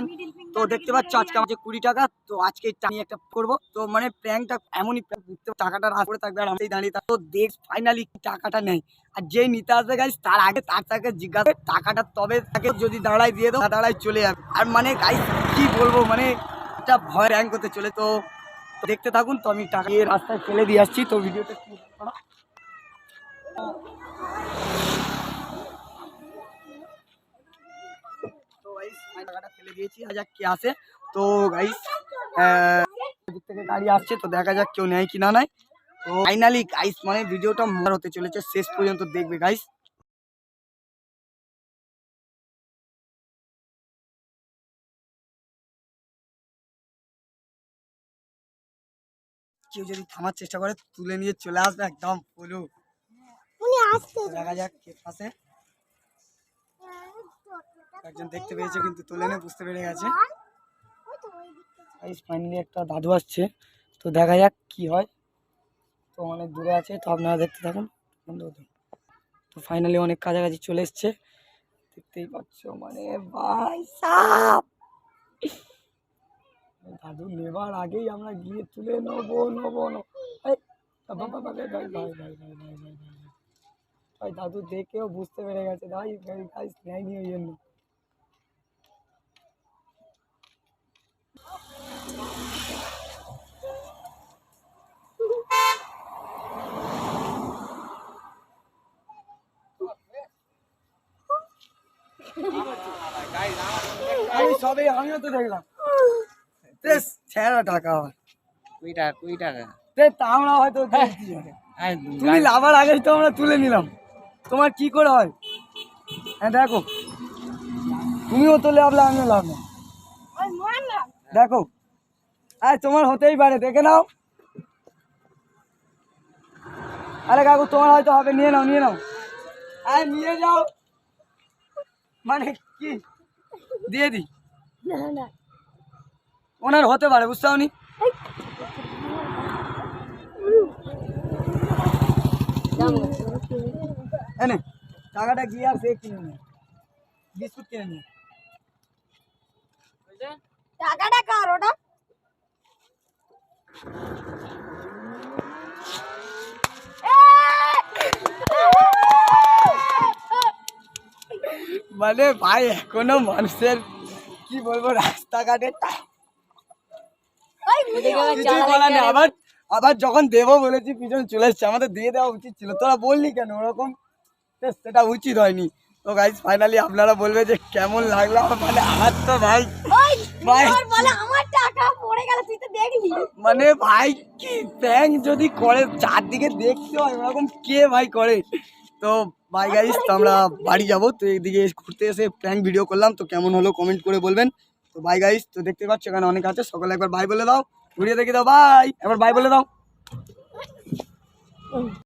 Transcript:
Percent তো দেখতে পাচ্ছ আজকে আমার যে কুড়ি টাকা তো আজকে আমি একটা করব। তো মানে প্র্যাঙ্কটা এমনই টাকাটা রাত করে থাকবে আর আমি দাঁড়িয়ে থাকব। দেখ ফাইনালি টাকাটা নেই। আর যেই নিতে আসবে গাইস তার আগে তার তাকে জিজ্ঞাসা টাকাটা তবে তাকে যদি দাঁড়ায় দিয়ে দাও দাঁড়ায় চলে যাবে। আর মানে গাইস কি বলব? মানে একটা ভয় র্যাঙ্ক করতে চলে। তো তো দেখতে থাকুন তো আমি টাকা রাস্তায় ফেলে দিয়ে আসছি। তো ভিডিওটা একটু করো। তো গাইস টাকাটা ফেলে দিয়েছি আজ কে আসে। তো গাইস দিক থেকে গাড়ি আসছে তো দেখা যাক কেউ নেয় কি না নেয়। তো ফাইনালি গাইস মানে ভিডিওটা মজার হতে চলেছে শেষ পর্যন্ত দেখবে গাইস কেউ যদি থামার চেষ্টা করে তুলে নিয়ে চলে আসবে একদম উনি দেখা যাক কে ফাঁসে একজন দেখতে পেয়েছে, কিন্তু তুলে নে বুঝতে পেরে গেছে। ফাইনালি একটা দাদু আসছে। তো দেখা যাক কি হয়। তো অনেক দূরে আছে, তো আপনারা দেখতে থাকুন। তো ফাইনালি অনেক কাছাকাছি চলে এসছে। দেখতেই পাচ্ছ মানে ভাই সাপ! দাদু নেবার আগেই আমরা গিয়ে তুলে নেব নেব ভাই দাদু দেখেও বুঝতে পেরে গেছে। ভাই ভাই নেয়নি ওই জন্য। আমি সবে আমিও তো দেখলাম। ছেঁড়া টাকা হয়। কুড়ি টাকা কুড়ি টাকা। আমরা হয়তো দেখছি। আর তুমি লাভার আগে তো আমরা তুলে নিলাম। তোমার কি করে হয়? হ্যাঁ দেখো। তুমিও তো লাভলে আমিও লাভ না দেখো। আরে তোমার হতেই পারে দেখে নাও। আরে কাকু তোমার হয়তো হবে নিয়ে নাও নিয়ে নাও। আরে নিয়ে যাও। মানে কি? দিয়ে দি। না না। ওনার হতে পারে বুঝতে নি? এনে টাকাটা গিয়ে আর সে কিনে নে। বিস্কুট কিনে নে। টাকাটা কার ওটা মানে ভাই এখনও মানুষের কি বলব রাস্তাঘাটে কিছুই বলার নেই। আবার আবার যখন দেবো বলেছি পিছনে চলে এসছে আমাদের দিয়ে দেওয়া উচিত ছিল। তোরা বললি কেন ওরকম? সেটা উচিত হয়নি। তো গাইজ ফাইনালি আপনারা বলবে যে কেমন লাগল মানে আমার তো ভাই মানে ভাই কি ব্যাংক যদি করে চারদিকে দেখতে হয় ওরকম কে ভাই করে? তো বাই গাইস তো আমরা বাড়ি যাব। তো এদিকে ঘুরতে এসে প্র্যাঙ্ক ভিডিও করলাম। তো কেমন হলো কমেন্ট করে বলবেন। তো বাই গাইস তো দেখতে পাচ্ছ এখানে অনেক আছে। সকালে একবার বাই বলে দাও। ঘুরিয়ে দেখে দাও বাই একবার বাই বলে দাও।